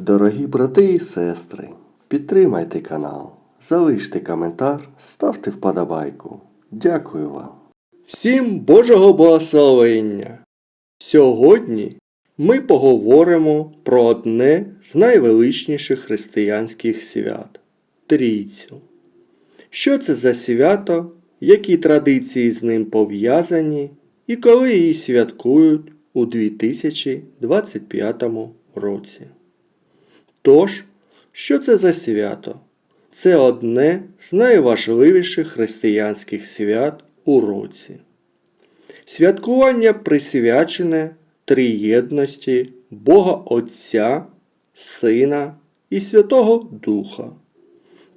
Дорогі брати і сестри, підтримайте канал, залиште коментар, ставте вподобайку. Дякую вам. Всім Божого благословення! Сьогодні ми поговоримо про одне з найвеличніших християнських свят Трійцю. Що це за свято, які традиції з ним пов'язані і коли її святкують у 2025 році. Тож, що це за свято? Це одне з найважливіших християнських свят у році. Святкування присвячене триєдності Бога Отця, Сина і Святого Духа.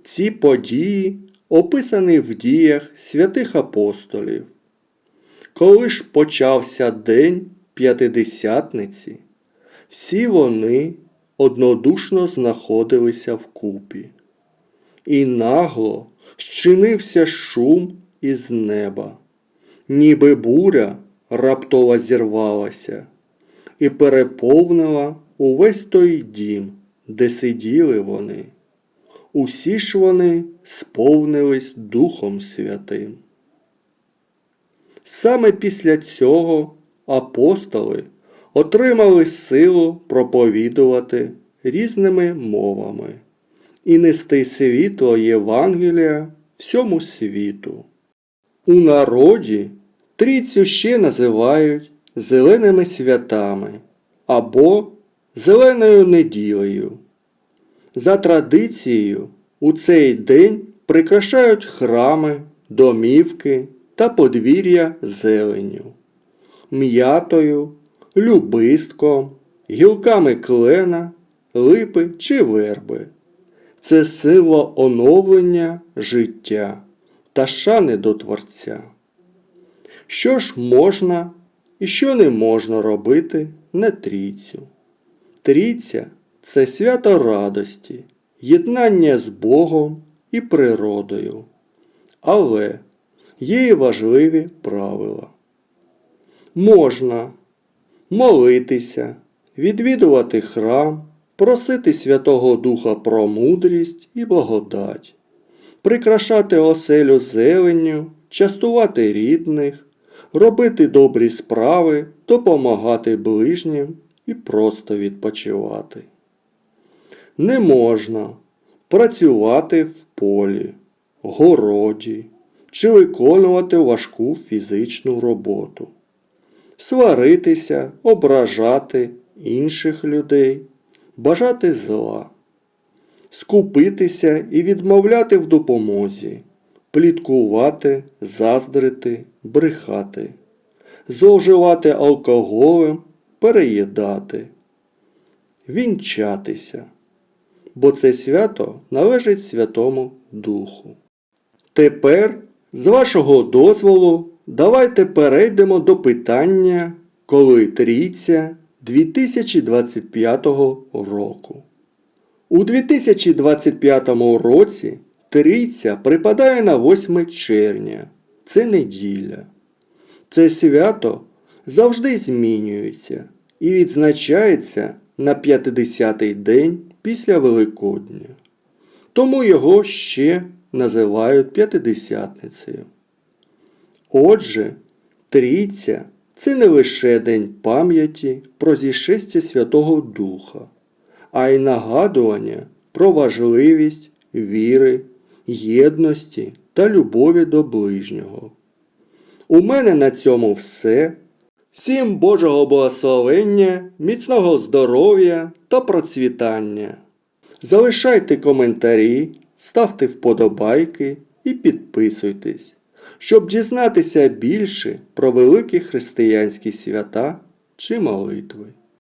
Ці події описані в діях святих апостолів. Коли ж почався день П'ятидесятниці, всі вони однодушно знаходилися вкупі. І нагло щинився шум із неба, ніби буря раптово зірвалася і переповнила увесь той дім, де сиділи вони. Усі ж вони сповнились Духом Святим. Саме після цього апостоли отримали силу проповідувати різними мовами і нести світло Євангелія всьому світу. У народі трійцю ще називають зеленими святами або зеленою неділею. За традицією, у цей день прикрашають храми, домівки та подвір'я зеленню, м'ятою, любистком, гілками клена, липи чи верби. Це сила оновлення життя та шани до Творця. Що ж можна і що не можна робити на трійцю? Трійця це свято радості, єднання з Богом і природою. Але є і важливі правила. Можна молитися, відвідувати храм, просити Святого Духа про мудрість і благодать, прикрашати оселю зеленню, частувати рідних, робити добрі справи, допомагати ближнім і просто відпочивати. Не можна працювати в полі, городі чи виконувати важку фізичну роботу, сваритися, ображати інших людей, бажати зла, скупитися і відмовляти в допомозі, пліткувати, заздрити, брехати, зловживати алкоголем, переїдати, вінчатися, бо це свято належить Святому Духу. Тепер, з вашого дозволу, давайте перейдемо до питання, коли трійця 2025 року. У 2025 році трійця припадає на 8 червня. Це неділя. Це свято завжди змінюється і відзначається на 50-й день після Великодня. Тому його ще називають П'ятидесятницею. Отже, трійця це не лише день пам'яті про зішестя Святого Духа, а й нагадування про важливість віри, єдності та любові до ближнього. У мене на цьому все. Всім Божого благословення, міцного здоров'я та процвітання. Залишайте коментарі, ставте вподобайки і підписуйтесь, щоб дізнатися більше про великі християнські свята чи молитви.